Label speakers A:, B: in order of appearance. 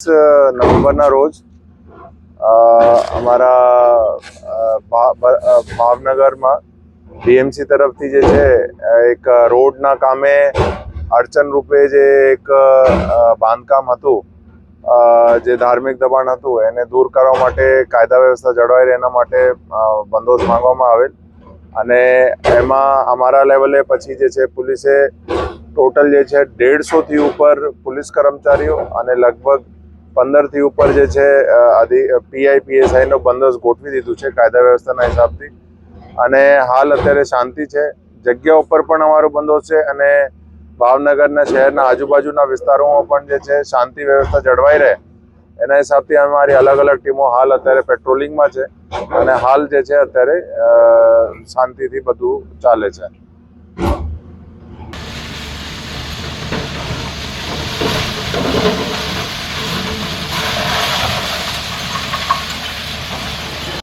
A: નવેમ્બરના રોજ અમારા ભાવનગરમાં બીએમસી તરફથી જે છે એક રોડના કામે અડચણ રૂપે જે એક બાંધકામ હતું જે ધાર્મિક દબાણ હતું, એને દૂર કરવા માટે કાયદા વ્યવસ્થા જળવાઈ રહે એના માટે બંદોબસ્ત માંગવામાં આવેલ. અને એમાં અમારા લેવલે પછી જે છે, પોલીસે ટોટલ જે છે દેડસોથી ઉપર પોલીસ કર્મચારીઓ અને લગભગ પંદરથી ઉપર જે છે પીઆઈ પીએસઆઈનો બંદોબસ્ત ગોઠવી દીધું છે કાયદા વ્યવસ્થાના હિસાબથી. અને હાલ અત્યારે શાંતિ છે. જગ્યા ઉપર પણ અમારો બંદોબસ્ત છે અને ભાવનગરના શહેરના આજુબાજુના વિસ્તારોમાં પણ જે છે, શાંતિ વ્યવસ્થા જળવાઈ રહે. એના હિસાબથી અમારી અલગ અલગ ટીમો હાલ અત્યારે પેટ્રોલિંગમાં છે અને હાલ જે છે અત્યારે શાંતિથી બધું ચાલે છે. Thank you.